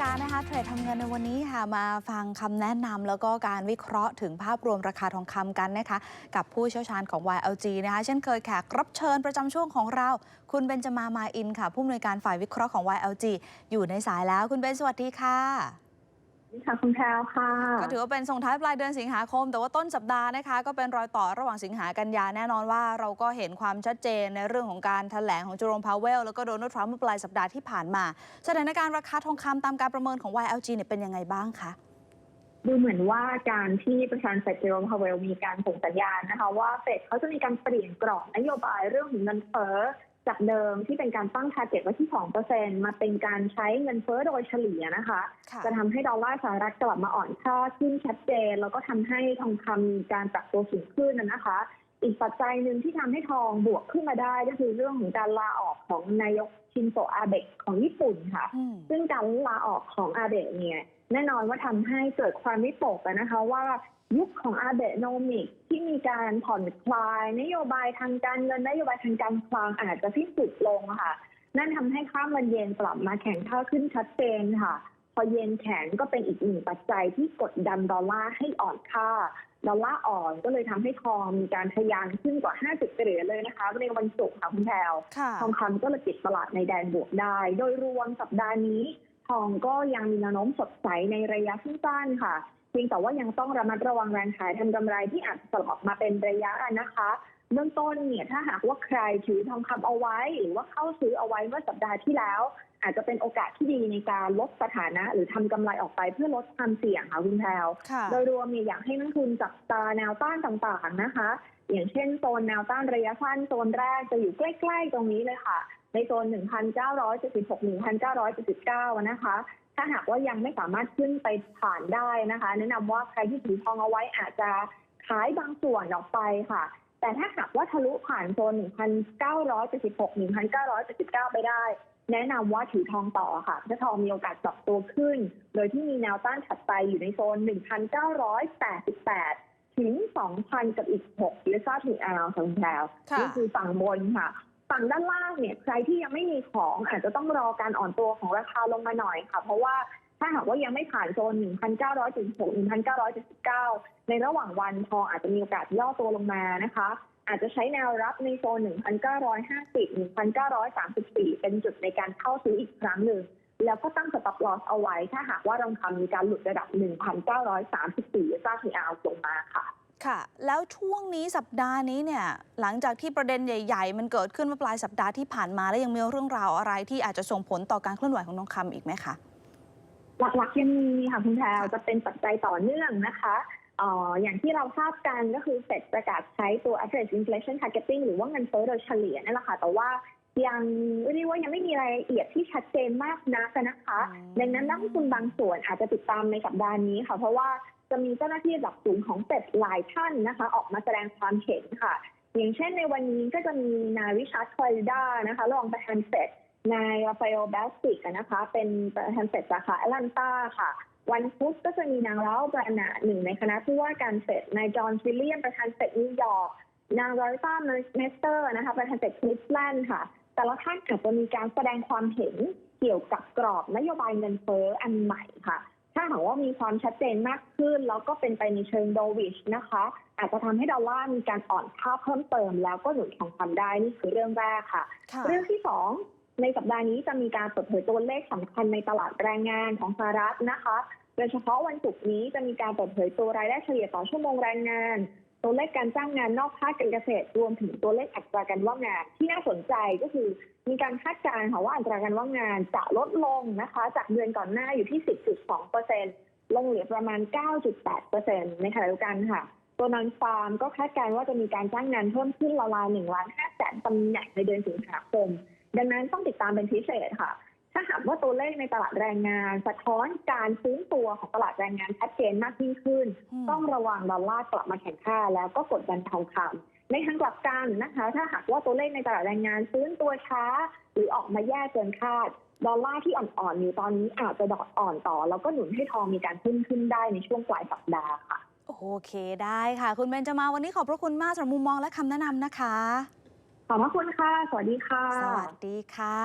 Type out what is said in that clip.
การนะคะเทรดทำเงินในวันนี้ค่ะมาฟังคำแนะนำแล้วก็การวิเคราะห์ถึงภาพรวมราคาทองคำกันนะคะ กับผู้เชี่ยวชาญของ YLG นะคะเช่นเคยแขกรับเชิญประจำช่วงของเรา คุณเบนจมามาอินค่ะ ผู้อำนวยการฝ่ายวิเคราะห์ของ YLG อยู่ในสายแล้วคุณเบนสวัสดีค่ะ ค่ะคุณแพรวค่ะก็ถือว่าเป็นส่งท้ายปลายเดือนสิงหาคม แต่ว่าต้นสัปดาห์นะคะ ก็เป็นรอยต่อระหว่างสิงหากันยาแน่นอนว่าเราก็เห็นความชัดเจนในเรื่องของการแถลงของจอโรมพาวเวล แล้วก็โดนัลด์ทรัมป์เมื่อปลายสัปดาห์ที่ผ่านมา สถานการณ์ราคาทองคำตามการประเมินของ YLG เนี่ยเป็นยังไงบ้างคะดูเหมือนว่าการที่ประธานเฟดเจอร์มพาวเวลมีการส่งสัญญาณนะคะ ว่าเฟดเขาจะมีการเปลี่ยนกรอบนโยบายเรื่องของเงินเฟ้อ จากเดิมที่เป็นการตั้งทาร์เก็ตไว้ที่2%มาเป็นการใช้เงินเฟ้อโดยเฉลี่ยนะคะค่ะจะทำให้ดอลลาร์สหรัฐกลับมาอ่อนค่าขึ้นชัดเจน แล้วก็ทำให้ทองคำมีการปรับตัวสูงขึ้นนะนะคะอีกปัจจัยหนึ่งที่ทำให้ทองบวกขึ้นมาได้ก็คือเรื่องของการลาออกของนายก ชินโซอาเบะของญี่ปุ่นค่ะอืมซึ่งการลาออกของอาเบะเนี่ยแน่นอนว่าทำให้เกิดความวิตกอะนะคะว่ายุคของอาเบะโนมิกที่มีการผ่อนคลาย นโยบายทางการเงินนโยบายทางการคลังอาจจะสิ้นสุดลงอะค่ะ นั่นทำให้ค่าเงินเยนกลับมาแข็งค่าขึ้นชัดเจนค่ะ พอเยนแข็งก็เป็นอีกหนึ่งปัจจัยที่กดดันดอลลาร์ให้อ่อนค่า ดอลลาร์อ่อนก็เลยทำให้ทองมีการทะยานขึ้นกว่า 50เหรียญเลยนะคะในวันศุกร์ค่ะคุณแพรวค่ะทองคำก็เลยปิดตลาดในแดนบวกได้ โดยรวมสัปดาห์นี้ ทองก็ยังมีแนวโน้มสดใสในระยะสั้นๆค่ะเพียงแต่ว่ายังต้องระมัดระวังแรงขายทำกำไรที่อาจจะสลับออกมาเป็นระยะนะคะเบื้องต้นเนี่ยถ้าหากว่าใครถือทองคำเอาไว้ หรือว่าเข้าซื้อเอาไว้เมื่อสัปดาห์ที่แล้ว อาจจะเป็นโอกาสที่ดีในการลดสถานะ หรือทำกำไรออกไปเพื่อลดความเสี่ยงค่ะคุณแพรวค่ะโดยรวมเนี่ยอยากให้นักทุนจับตาแนวต้านต่างๆนะคะ อย่างเช่นโซนแนวต้านระยะสั้นโซนแรกจะอยู่ใกล้ ๆ ตรงนี้เลยค่ะ ในโซน 1,976 1,979 นะคะ ถ้าหากว่ายังไม่สามารถขึ้นไปผ่านได้นะคะ แนะนำว่าใครที่ถือทองเอาไว้อาจจะขายบางส่วนออกไปค่ะแต่ถ้าหากว่าทะลุผ่านโซน 1,976 1,979 ไปได้ แนะนำว่าถือทองต่อค่ะถ้าทองมีโอกาสปรับตัวขึ้น โดยที่มีแนวต้านถัดไปอยู่ในโซน 1,988 ถึง 2,000 กับอีก 6 หรือซาถึงอาวสองแถวค่ะนี่คือฝั่งบนค่ะ ฝั่งด้านล่างเนี่ย ใครที่ยังไม่มีของอาจจะต้องรอการอ่อนตัวของราคาลงมาหน่อยค่ะ เพราะว่าถ้าหากว่ายังไม่ผ่านโซน 1,976 1,979 ในระหว่างวันทองอาจจะมีโอกาสย่อตัวลงมานะคะ อาจจะใช้แนวรับในโซน 1,950 1,934 เป็นจุดในการเข้าซื้ออีกครั้งหนึ่ง แล้วก็ตั้งสต็อปลอสเอาไว้ ถ้าหากว่าทองคำมีการหลุดระดับ 1,934ซ่าทีอาร์ลงมาค่ะ ค่ะ แล้วช่วงนี้สัปดาห์นี้เนี่ย หลังจากที่ประเด็นใหญ่ ๆ มันเกิดขึ้นเมื่อปลายสัปดาห์ที่ผ่านมาแล้วยังมีเรื่องราวอะไรที่อาจจะส่งผลต่อการเคลื่อนไหวของทองคำอีกไหมคะหลักๆยังมีค่ะคุณแพรวจะเป็นปัจจัยต่อเนื่องนะคะเอ่ออย่างที่เราทราบกันก็คือเฟดประกาศใช้ตัว average inflation targeting หรือว่าเงินเฟ้อโดยเฉลี่ยนั่นแหละค่ะ แต่ว่ายังเรียกว่ายังไม่มีรายละเอียดที่ชัดเจนมากนักนะคะอืมดังนั้นนักลงทุนบางส่วนอาจจะติดตามในสัปดาห์นี้ค่ะ เพราะว่าจะมีเจ้าหน้าที่ระดับสูงของเฟดหลายท่านนะคะ ออกมาแสดงความเห็นค่ะ อย่างเช่นในวันนี้ก็จะมีนายวิชาร์ดคลอริดานะคะรองประธานเฟดนายราฟาเอลแบสติกนะคะ เป็นประธานเฟดสาขาแอตแลนตาค่ะ วันพุธก็จะมีนางเล้าบรานาหนึ่งในคณะผู้ว่าการเฟดนายจอห์นฟิลเลียมประธานเฟดนิวยอร์กนางลอริต้าเมสเตอร์นะคะประธานเฟดคลิฟแลนด์ค่ะ แต่ละท่านอาจจะมีการแสดงความเห็นเกี่ยวกับกรอบนโยบายเงินเฟ้ออันใหม่ค่ะ ถ้าหากว่ามีความชัดเจนมากขึ้น แล้วก็เป็นไปในเชิงโดวิชนะคะ อาจจะทำให้ดอลลาร์มีการอ่อนค่าเพิ่มเติม แล้วก็หนุนทองคำได้นี่คือเรื่องแรกค่ะค่ะเรื่องที่สอง ในสัปดาห์นี้จะมีการเปิดเผยตัวเลขสำคัญในตลาดแรงงานของสหรัฐนะคะ โดยเฉพาะวันศุกร์นี้จะมีการเปิดเผยตัวรายได้เฉลี่ยต่อชั่วโมงแรงงาน ตัวเลขการจ้างงานนอกภาคการเกษตรรวมถึงตัวเลขอัตราการว่างงาน ที่น่าสนใจก็คือมีการคาดการณ์ค่ะว่าอัตราการว่างงานจะลดลงนะคะ จากเดือนก่อนหน้าอยู่ที่ 10.2%ลงเหลือประมาณ 9.8%ในขณะเดียวกันค่ะตัวนอนฟาร์มก็คาดการณ์ว่าจะมีการจ้างงานเพิ่มขึ้นราวๆหนึ่งล้านห้าแสนตำแหน่งในเดือนสิงหาคม ดังนั้นต้องติดตามเป็นพิเศษค่ะ ถ้าหากว่าตัวเลขในตลาดแรงงาน สะท้อนการฟื้นตัวของตลาดแรงงานชัดเจนมากยิ่งขึ้นอืมต้องระวังดอลลาร์กลับมาแข็งค่า แล้วก็กดดันทองคำในทางกลับกันนะคะ ถ้าหากว่าตัวเลขในตลาดแรงงานฟื้นตัวช้า หรือออกมาแย่เกินคาดดอลลาร์ที่อ่อนๆอยู่ตอนนี้อาจจะดอดอ่อนต่อ แล้วก็หนุนให้ทองมีการขึ้นขึ้นได้ในช่วงปลายสัปดาห์ค่ะ โอเคได้ค่ะ คุณเบนจมาวันนี้ขอบพระคุณมากสำหรับมุมมองและคำแนะนำนะคะ ขอบพระคุณค่ะ สวัสดีค่ะ สวัสดีค่ะ